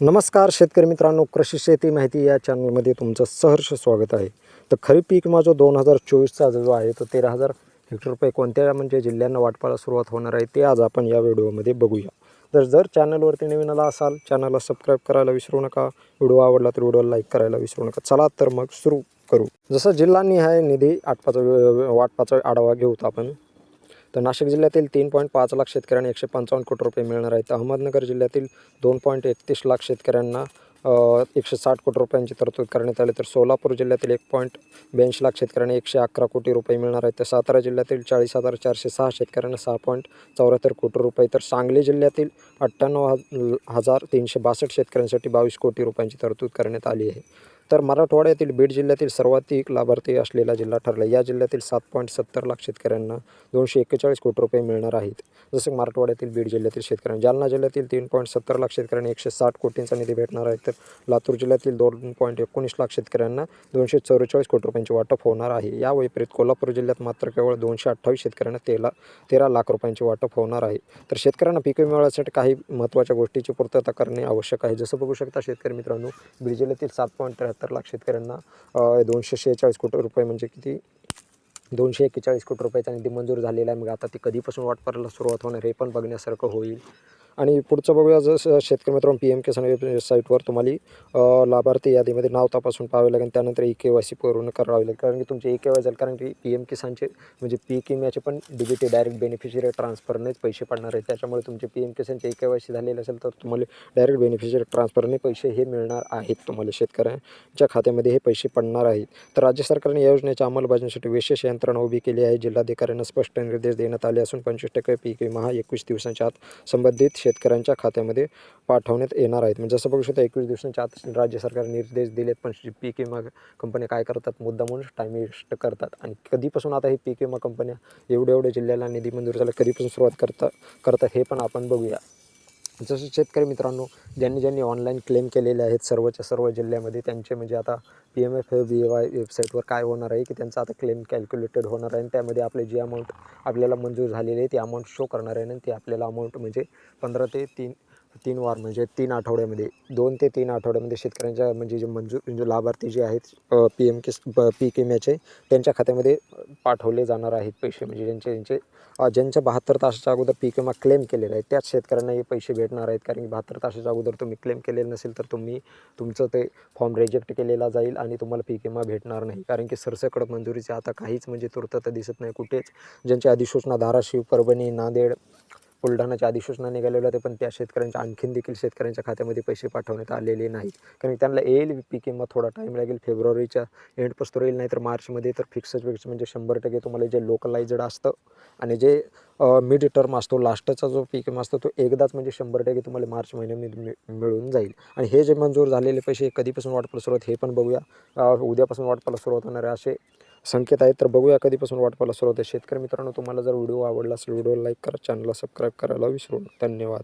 नमस्कार शेतकरी मित्रांनो कृषी शेती माहिती या चॅनलमध्ये तुमचं सहर्ष स्वागत आहे. तर खरीप पीक माझा दोन हजार चोवीसचा जो आहे तो तेरा हजार हेक्टर रुपये कोणत्या म्हणजे जिल्ह्यांना वाटपाला सुरुवात होणार आहे ते आज आपण या व्हिडिओमध्ये बघूया. तर जर चॅनलवरती नवीन आला असाल चॅनलला सबस्क्राईब करायला विसरू नका. व्हिडिओ आवडला तर व्हिडिओला लाईक करायला विसरू नका. चला तर मग सुरू करू. जसं जिल्हानिहाय निधी आटपाचा वाटपाचा आढावा घेऊत आपण तर नाशिक जिल्ह्यातील तीन पॉईंट पाच लाख शेतकऱ्यांना एकशे पंचावन्न कोटी रुपये मिळणार आहेत. अहमदनगर जिल्ह्यातील दोन पॉईंट एकतीस लाख शेतकऱ्यांना एकशे साठ कोटी रुपयांची तरतूद करण्यात आली. तर सोलापूर जिल्ह्यातील एक पॉईंट ब्याऐंशी लाख शेतकऱ्यांना एकशे अकरा कोटी रुपये मिळणार आहेत. तर सातारा जिल्ह्यातील चाळीस हजार चारशे सहा शेतकऱ्यांना सहा पॉईंट चौऱ्याहत्तर कोटी रुपये. तर सांगली जिल्ह्यातील अठ्ठ्याण्णव हजार तीनशे बासष्ट शेतकऱ्यांसाठी बावीस कोटी रुपयांची तरतूद करण्यात आली आहे. तर मराठवाड्यातील बीड जिल्ह्यातील सर्वाधिक लाभार्थी असलेला जिल्हा ठरला. या जिल्ह्यातील सात पॉईंट सत्तर लाख शेतकऱ्यांना दोनशे एक्केचाळीस कोटी रुपये मिळणार आहेत. जसं मराठवाड्यातील बीड जिल्ह्यातील शेतकऱ्यांना जालना जिल्ह्यातील तीन पॉईंट सत्तर लाख शेतकऱ्यांना एकशे साठ कोटींचा निधी भेटणार आहे. तर लातूर जिल्ह्यातील दोन पॉईंट एकोणीस लाख शेतकऱ्यांना दोनशे चौवेचाळीस कोटी रुपयांचे वाटप होणार आहे. या विपरीत कोल्हापूर जिल्ह्यात मात्र केवळ दोनशे अठ्ठावीस शेतकऱ्यांना तेला तेरा लाख रुपयांचे वाटप होणार आहे. तर शेतकऱ्यांना पीक विमा मिळण्यासाठी काही महत्त्वाच्या गोष्टीची पूर्तता करणे आवश्यक आहे. जसं बघू शकता शेतकरी मित्रांनो बीड जिल्ह्यातील सात पॉईंट त्र्याहत्तर लाख शेतकऱ्यांना दोनशे शेहेचाळीस कोटी रुपये म्हणजे किती? दोनशे एक्केचाळीस कोटी रुपयाचा निधी मंजूर झालेला आहे. मग आता ती कधीपासून वाटपाला सुरुवात होणार हे पण बघण्यासारखं होईल. आणि पुढचं बघूया जसं शेतकरी मित्रांनो पी एम किसान वेबसाईटवर तुम्हाला लाभार्थी यादीमध्ये नाव तपासून पाहावे लागेल. त्यानंतर ई के वाय सी पूर्ण करावे लागेल. कारण की तुमचे ई के वाय झालं कारण की पी एम किसानचे म्हणजे पीक विम्याचे पण डीबीटी डायरेक्ट बेनिफिशियरी ट्रान्सफरनेच पैसे पडणार आहेत. त्याच्यामुळे तुमचे पी एम किसानचे ई के वाय सी झालेले असेल तर तुम्हाला डायरेक्ट बेनिफिशियरी ट्रान्सफरने पैसे हे मिळणार आहेत तुम्हाला शेतकऱ्यांच्या खात्यामध्ये हे पैसे पडणार आहेत. तर राज्य सरकारने या योजनेच्या अंमलबजावणीसाठी विशेष यंत्रणा उभी केली आहे. जिल्हाधिकाऱ्यांना स्पष्ट निर्देश देण्यात आले असून पंचवीस टक्के पीक विमा हा एकवीस दिवसांच्या आत संबंधित शेतकऱ्यांच्या खात्यामध्ये पाठवण्यात येणार आहेत. म्हणजे जसं बघू शकता एकवीस दिवसांच्या आत राज्य सरकारने निर्देश दिलेत पण पीक विमा कंपन्या काय करतात? मुद्दा टाईम वेस्ट करतात. आणि कधीपासून आता हे पीक विमा कंपन्या एवढ्या एवढ्या जिल्ह्याला निधी मंजूर झाला कधीपासून सुरुवात करता करतात हे पण आपण बघूया. जसं शेतकरी मित्रांनो ज्यांनी ज्यांनी ऑनलाईन क्लेम केलेले आहेत सर्वच्या सर्व जिल्ह्यामध्ये त्यांचे म्हणजे आता P M F B Y वेबसाईटवर काय होणार आहे की त्यांचा आता क्लेम कॅल्क्युलेटेड होणार आहे आणि त्यामध्ये आपले जी अमाऊंट आपल्याला मंजूर झालेली आहे ती अमाऊंट शो करणार आहे आणि ती आपल्याला अमाऊंट म्हणजे पंधरा ते तीन तीन वार म्हणजे तीन आठवड्यामध्ये दोन ते तीन आठवड्यामध्ये शेतकऱ्यांच्या म्हणजे जे मंजूर म्हणजे लाभार्थी जे आहेत पी एम किस पीक विम्याचे त्यांच्या खात्यामध्ये पाठवले जाणार आहेत पैसे. म्हणजे ज्यांचे ज्यांचे ज्यांच्या बहात्तर तासाच्या अगोदर पीक विमा क्लेम केलेला आहे त्याच शेतकऱ्यांना हे पैसे भेटणार आहेत. कारण की बहात्तर तासाच्या अगोदर तुम्ही क्लेम केलेलं नसेल तर तुम्ही तुमचं ते फॉर्म रिजेक्ट केलेला जाईल आणि तुम्हाला पीक विमा भेटणार नाही. कारण की सरसकड मंजुरीचे आता काहीच म्हणजे तुर्तता दिसत नाही कुठेच. ज्यांची अधिसूचना धाराशिव परभणी नांदेड बुलढाणाच्या अधिसूचना निघालेल्या होत्या पण त्या शेतकऱ्यांच्या आणखीन देखील शेतकऱ्यांच्या खात्यामध्ये पैसे पाठवण्यात आलेले नाहीत. कारण त्यांना येईल पीक विमा थोडा टाईम लागेल फेब्रुवारीच्या एंडपासून येईल नाही तर मार्चमध्ये तर फिक्सच फिक्स म्हणजे शंभर टक्के तुम्हाला जे लोकलाइज्ड असतं आणि जे मिड टर्म असतो लास्टचा जो पीक विमा असतो तो एकदाच म्हणजे शंभर टक्के तुम्हाला मार्च महिन्यामध्ये मिळ- मिळून जाईल. आणि हे जे मंजूर झालेले पैसे कधीपासून वाटपाला सुरुवात हे पण बघूया. उद्यापासून वाटपाला सुरुवात होणार आहे असे संकेत आहेत तर बघूया कधीपासून वाटपाला सुरुवात आहे शेतकरी मित्रांनो तुम्हाला जर व्हिडिओ आवडला असेल व्हिडिओ लाईक करा चॅनलला सबस्क्राईब करायला विसरू धन्यवाद.